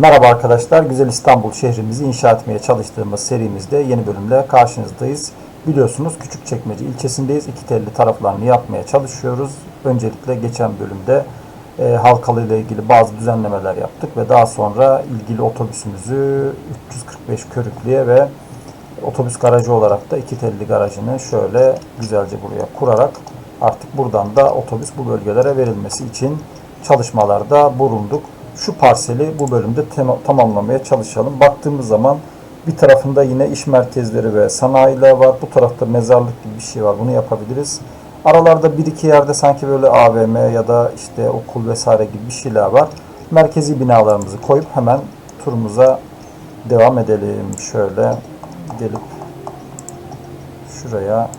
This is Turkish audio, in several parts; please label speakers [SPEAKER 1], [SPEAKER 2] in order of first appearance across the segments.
[SPEAKER 1] Merhaba arkadaşlar, Güzel İstanbul şehrimizi inşa etmeye çalıştığımız serimizde yeni bölümle karşınızdayız. Biliyorsunuz Küçükçekmece ilçesindeyiz. İki telli taraflarını yapmaya çalışıyoruz. Öncelikle geçen bölümde e, Halkalı ile ilgili bazı düzenlemeler yaptık ve daha sonra ilgili otobüsümüzü 345 Körüklü'ye ve otobüs garajı olarak da iki telli garajını şöyle güzelce buraya kurarak artık buradan da otobüs bu bölgelere verilmesi için çalışmalarda bulunduk. Şu parseli bu bölümde tamamlamaya çalışalım. Baktığımız zaman bir tarafında yine iş merkezleri ve sanayiler var. Bu tarafta mezarlık gibi bir şey var. Bunu yapabiliriz. Aralarda bir iki yerde sanki böyle AVM ya da işte okul vesaire gibi bir şeyler var. Merkezi binalarımızı koyup hemen turumuza devam edelim. Şöyle gelip şuraya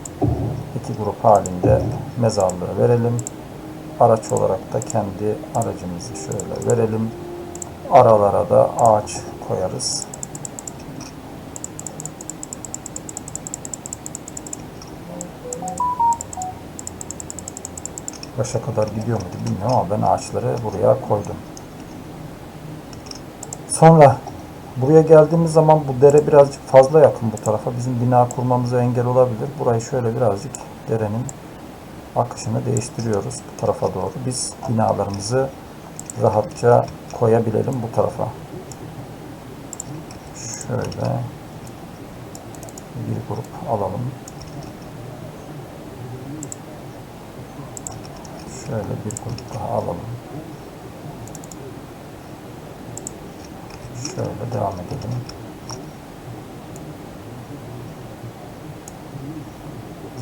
[SPEAKER 1] iki grup halinde mezarlığı verelim. Araç olarak da kendi aracımızı şöyle verelim. Aralara da ağaç koyarız. Başa kadar gidiyor muydu bilmiyorum ama ben ağaçları buraya koydum. Sonra buraya geldiğimiz zaman bu dere birazcık fazla yakın bu tarafa. Bizim bina kurmamıza engel olabilir. Burayı şöyle birazcık derenin akışını değiştiriyoruz bu tarafa doğru. Biz binalarımızı rahatça koyabilelim bu tarafa. Şöyle bir grup alalım. Şöyle bir grup daha alalım. Şöyle devam edelim.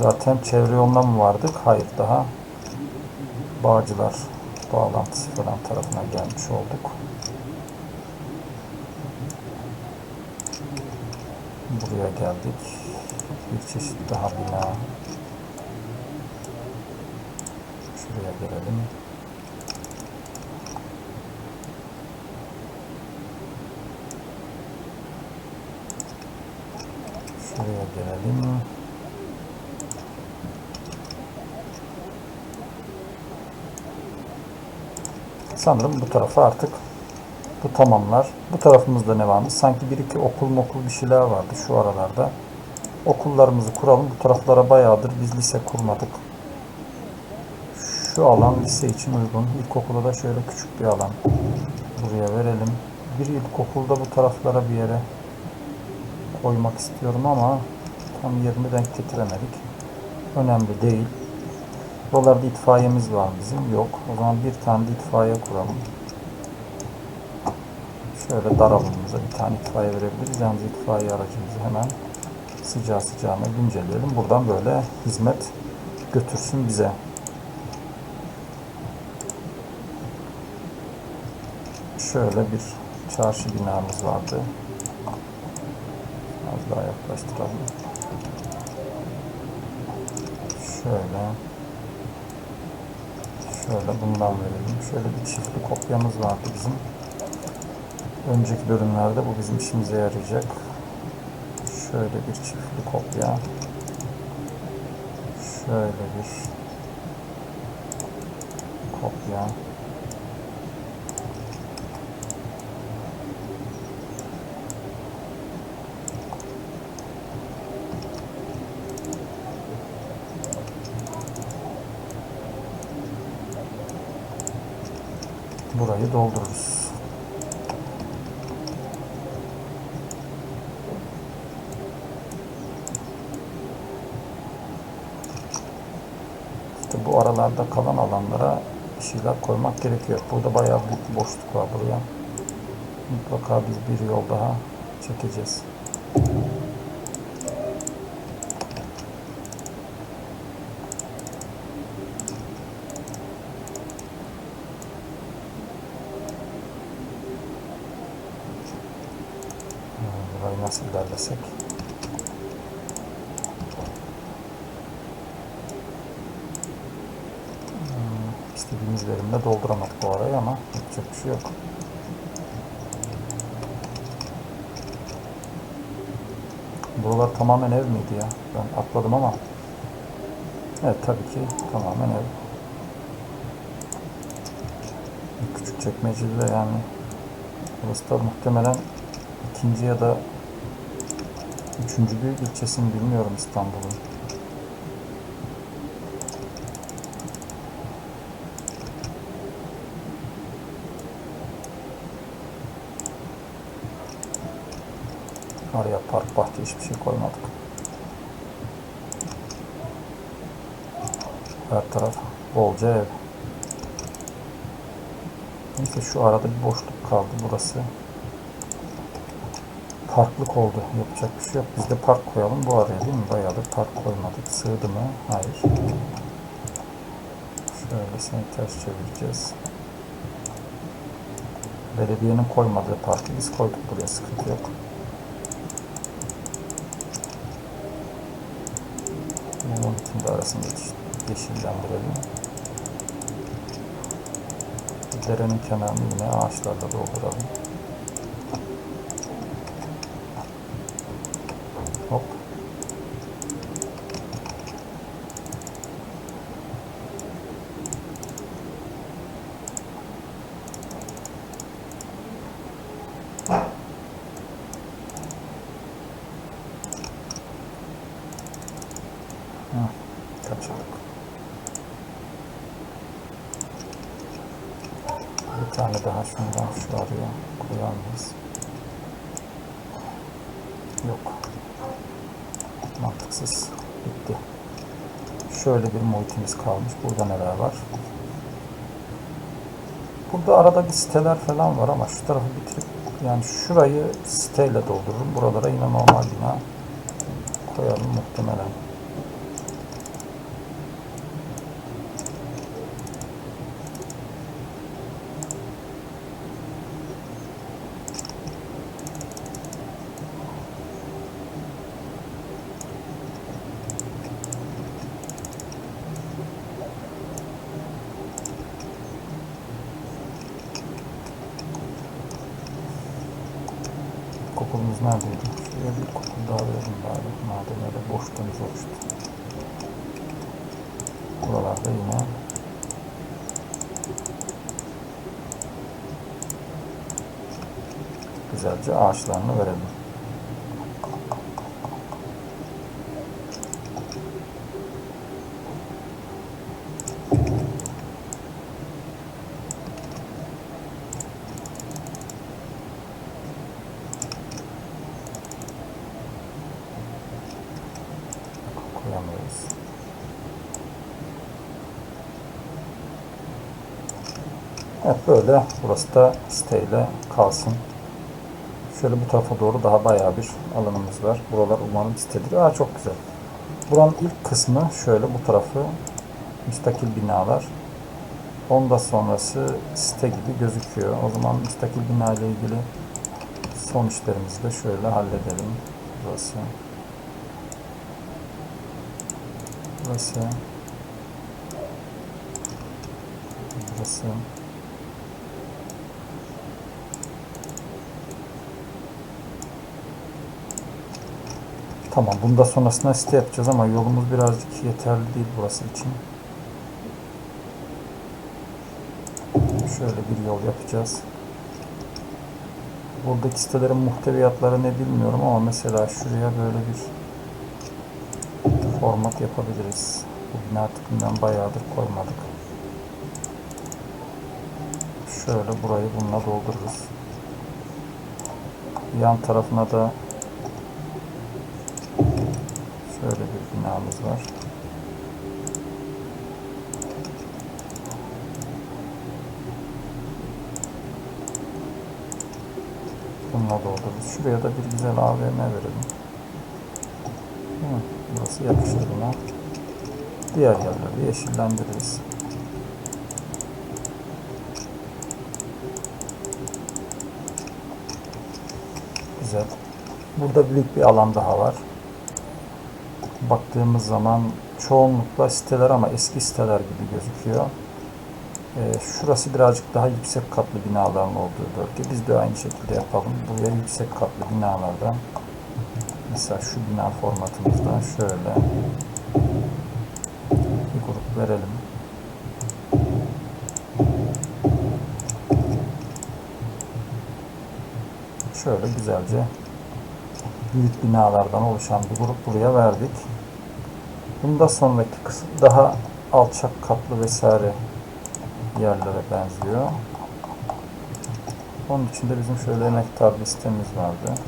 [SPEAKER 1] Zaten çevre yoluna mı vardık? Hayır daha. Bağcılar bağlantısı falan tarafına gelmiş olduk. Buraya geldik. Bir çeşit daha bina. Şuraya gelelim. Şuraya gelelim. Sanırım bu tarafa artık bu tamamlar. Bu tarafımızda ne varmış? Sanki bir iki okul mokul bir şeyler vardı şu aralarda. Okullarımızı kuralım. Bu taraflara bayağıdır biz lise kurmadık. Şu alan lise için uygun. İlkokula da şöyle küçük bir alan. Buraya verelim. Bir ilkokulda bu taraflara bir yere koymak istiyorum ama tam yerini denk getiremedik. Önemli değil. Buralarda itfaiyemiz var bizim. Yok. O zaman bir tane de itfaiye kuralım. Şöyle dar alanımıza bir tane itfaiye verebiliriz. Yalnız itfaiye aracımızı hemen sıcağı sıcağına güncelleyelim. Buradan böyle hizmet götürsün bize. Şöyle bir çarşı binamız vardı. Az daha yaklaştıralım. Şöyle. Şöyle bundan verelim. Şöyle bir çiftli kopyamız vardı bizim. Önceki bölümlerde bu bizim işimize yarayacak. Şöyle bir çiftli kopya. Şöyle bir kopya. Burayı doldururuz. İşte bu aralarda kalan alanlara bir şeyler koymak gerekiyor. Burada bayağı büyük bir boşluk var buraya. Mutlaka biz bir yol daha çekeceğiz. Burayı nasıl ilerlesek? Hmm, İstediğimiz verimle dolduramadık bu arayı ama yapacak bir şey yok. Buralar tamamen ev miydi ya? Ben atladım ama. Evet tabii ki tamamen ev. Küçük çekmeceli de yani Burası da muhtemelen ikinci ya da üçüncü büyük ilçesini bilmiyorum İstanbul'un. Araya park bahçe hiçbir şey koymadık. Her taraf bolca ev. Neyse şu arada bir boşluk kaldı burası. Parklık oldu. Yapacak bir şey yok. Biz de park koyalım bu araya değil mi? Bayağıdır park koymadık. Sığdı mı? Hayır. Şöyle seni ters çevireceğiz. Belediyenin koymadığı parkı biz koyduk buraya. Sıkıntı yok. Bunun için de arasını yeş- yeşillendirelim. Derenin kenarını yine ağaçlarla dolduralım. Heh, kaçırdık. Bir tane daha şundan şu araya koyar mıyız? Yok. Mantıksız. Bitti. Şöyle bir muhitimiz kalmış. Burada neler var? Burada arada bir siteler falan var ama şu tarafı bitirip yani şurayı siteyle doldururum. Buralara yine normal bina koyarım muhtemelen. Kokulumuz neredeydi? Şuraya bir kokul daha verelim bari. Madem öyle boşluğumuz oluştu. Buralarda yine güzelce ağaçlarını verelim. koyamıyoruz. Evet böyle burası da siteyle kalsın. Şöyle bu tarafa doğru daha bayağı bir alanımız var. Buralar umarım sitedir. Aa çok güzel. Buranın ilk kısmı şöyle bu tarafı müstakil binalar. Onda sonrası site gibi gözüküyor. O zaman müstakil bina ile ilgili son işlerimizi de şöyle halledelim. Burası. Burası. Burası. Tamam. Bunda sonrasında site yapacağız ama yolumuz birazcık yeterli değil burası için. Şöyle bir yol yapacağız. Buradaki sitelerin muhteviyatları ne bilmiyorum ama mesela şuraya böyle bir format yapabiliriz. Bu bina tipinden bayağıdır koymadık. Şöyle burayı bununla doldururuz. Yan tarafına da şöyle bir binamız var. Bununla doldururuz. Şuraya da bir güzel AVM verelim. Hı, burası yakışır buna. Diğer yerleri yeşillendiririz. Güzel. Burada büyük bir alan daha var. Baktığımız zaman çoğunlukla siteler ama eski siteler gibi gözüküyor. Ee, şurası birazcık daha yüksek katlı binaların olduğu bölge. Biz de aynı şekilde yapalım. Buraya yüksek katlı binalardan mesela şu bina formatımızda şöyle bir grup verelim. şöyle güzelce büyük binalardan oluşan bir grup buraya verdik. Bunda sonraki kısım daha alçak katlı vesaire yerlere benziyor. Onun için de bizim şöyle emektar listemiz vardı.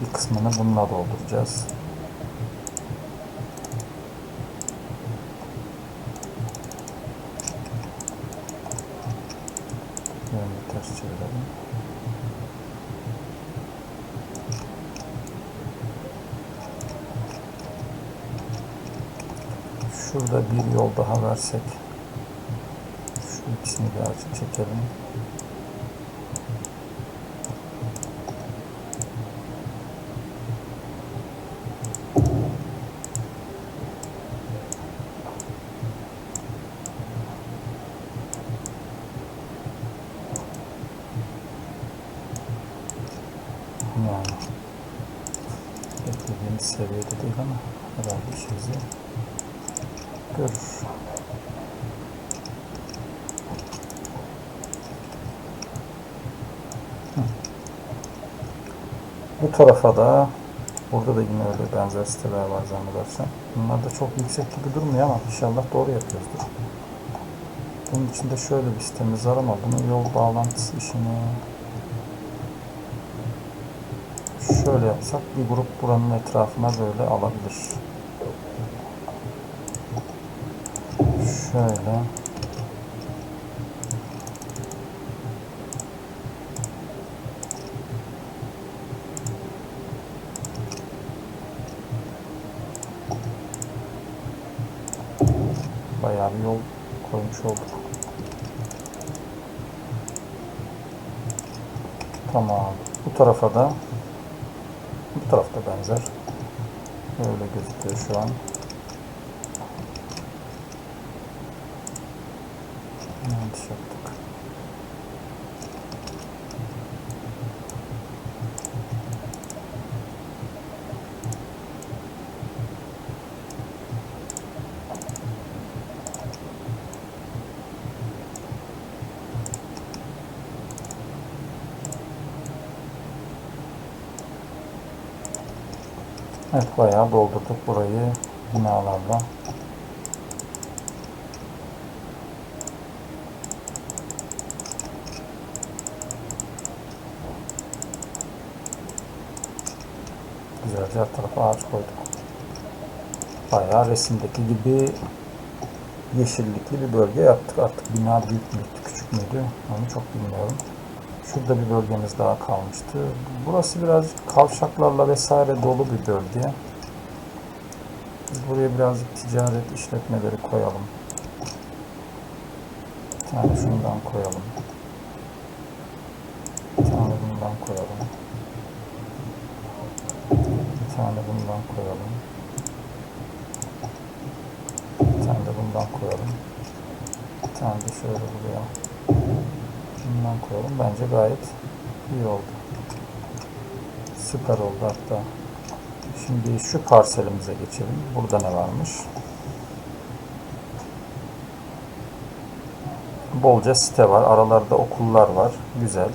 [SPEAKER 1] Bir kısmını bununla dolduracağız. Yönünü ters çevirelim. Şurada bir yol daha versek. Şu ikisini birazcık çekelim. Yani beklediğimiz seviyede değil ama herhalde işimizi görür. Bu tarafa da burada da yine öyle benzer siteler var zannedersem. Bunlar da çok yüksek gibi durmuyor ama inşallah doğru yapıyoruzdur. Bunun içinde şöyle bir sitemiz var ama bunun yol bağlantısı işini şöyle yapsak bir grup buranın etrafına böyle alabilir. Şöyle. Bayağı bir yol koymuş olduk. Tamam. Bu tarafa da bu tarafta benzer. Öyle gözüküyor şu an. Yanlış yaptık. Evet bayağı doldurduk burayı binalarla. Güzelce her tarafa ağaç koyduk. Bayağı resimdeki gibi yeşillikli bir bölge yaptık. Artık bina büyük müydü, küçük müydü onu çok bilmiyorum. Şurada bir bölgemiz daha kalmıştı. Burası birazcık kavşaklarla vesaire dolu bir bölge. Biz buraya birazcık ticaret işletmeleri koyalım. Bir tane şundan koyalım. Bir tane bundan koyalım. Bir tane bundan koyalım. Bir tane de bundan koyalım. Bir tane de şöyle buraya bundan koyalım. Bence gayet iyi oldu. Süper oldu hatta. Şimdi şu parselimize geçelim. Burada ne varmış? Bolca site var. Aralarda okullar var. Güzel.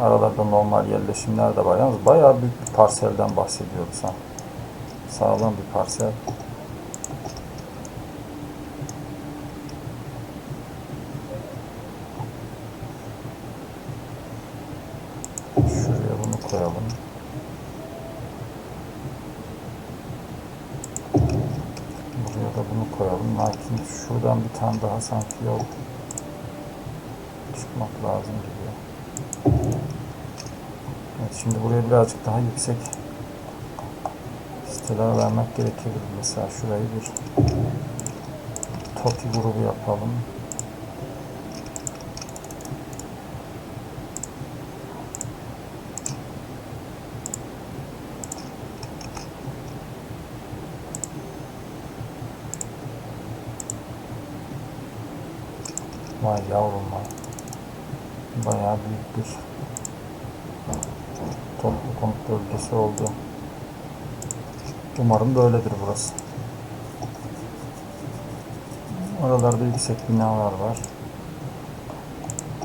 [SPEAKER 1] Aralarda normal yerleşimler de var. Yalnız bayağı büyük bir parselden bahsediyoruz ha. Sağlam bir parsel. Şuraya bunu koyalım. Buraya da bunu koyalım. Lakin şuradan bir tane daha sanki yol çıkmak lazım gibi. Şimdi buraya birazcık daha yüksek siteler vermek gerekebilir. Mesela şurayı bir TOKİ grubu yapalım. Vay yavrum vay. Bayağı büyük bir toplu konut bölgesi oldu. Umarım böyledir burası. Oralarda yüksek binalar var.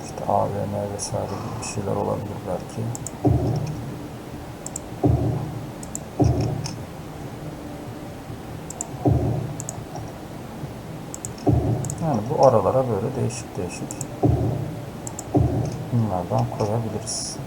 [SPEAKER 1] İşte AVM vesaire gibi bir şeyler olabilir belki. Yani bu aralara böyle değişik değişik bunlardan koyabiliriz.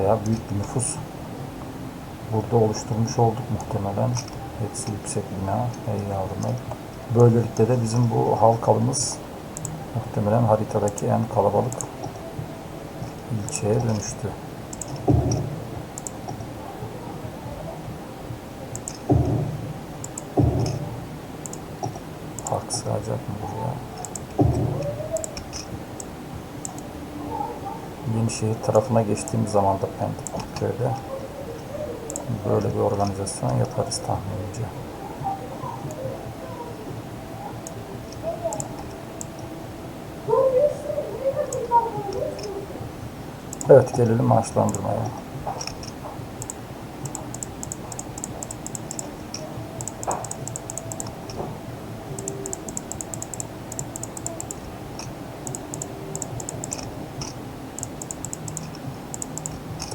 [SPEAKER 1] Bayağı büyük bir nüfus burada oluşturmuş olduk muhtemelen. Hepsi yüksek bina. Ey. Böylelikle de bizim bu halkalımız muhtemelen haritadaki en kalabalık ilçeye dönüştü. Park sığacak mı buraya? Yenişehir tarafına geçtiğimiz zaman da Kurtköy'de böyle bir organizasyon yaparız tahminimce. Evet gelelim maaşlandırmaya.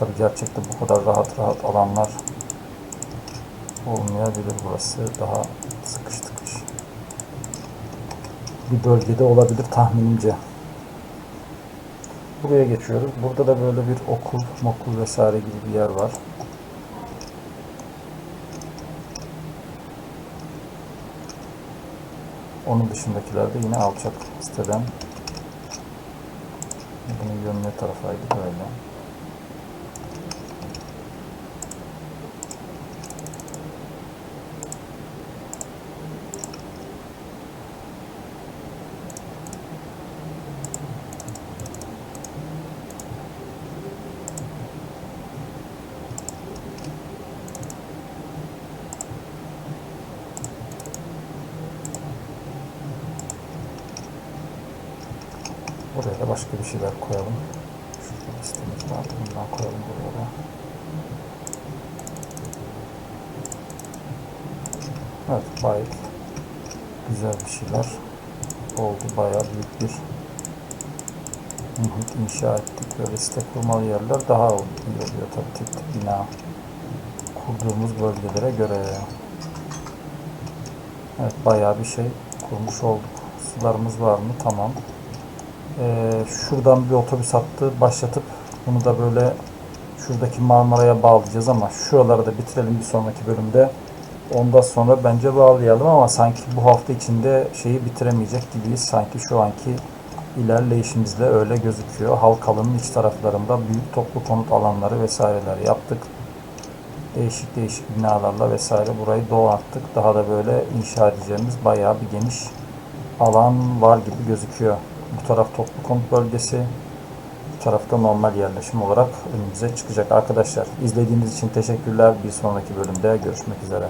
[SPEAKER 1] Tabi gerçekte bu kadar rahat rahat alanlar olmayabilir burası. Daha sıkış tıkış bir bölgede olabilir tahminimce. Buraya geçiyoruz. Burada da böyle bir okul, mokul vesaire gibi bir yer var. Onun dışındakiler de yine alçak siteden. Bunun yönü ne tarafaydı böyle. Buraya da başka bir şeyler koyalım. Listemiz vardı. Bundan koyalım buraya da. Evet gayet güzel bir şeyler oldu. Bayağı büyük bir muhit inşa ettik. Böyle site kurmalı yerler daha iyi oluyor tabii tek tek bina kurduğumuz bölgelere göre. Evet bayağı bir şey kurmuş olduk. Sularımız var mı? Tamam. Ee, şuradan bir otobüs hattı başlatıp bunu da böyle şuradaki Marmara'ya bağlayacağız ama şuraları da bitirelim bir sonraki bölümde. Ondan sonra bence bağlayalım ama sanki bu hafta içinde şeyi bitiremeyecek gibiyiz. Sanki şu anki ilerleyişimizde öyle gözüküyor. Halkalı'nın iç taraflarında büyük toplu konut alanları vesaireler yaptık. Değişik değişik binalarla vesaire burayı donattık. Daha da böyle inşa edeceğimiz bayağı bir geniş alan var gibi gözüküyor. Bu taraf toplu konut bölgesi. Bu tarafta normal yerleşim olarak önümüze çıkacak arkadaşlar. İzlediğiniz için teşekkürler. Bir sonraki bölümde görüşmek üzere.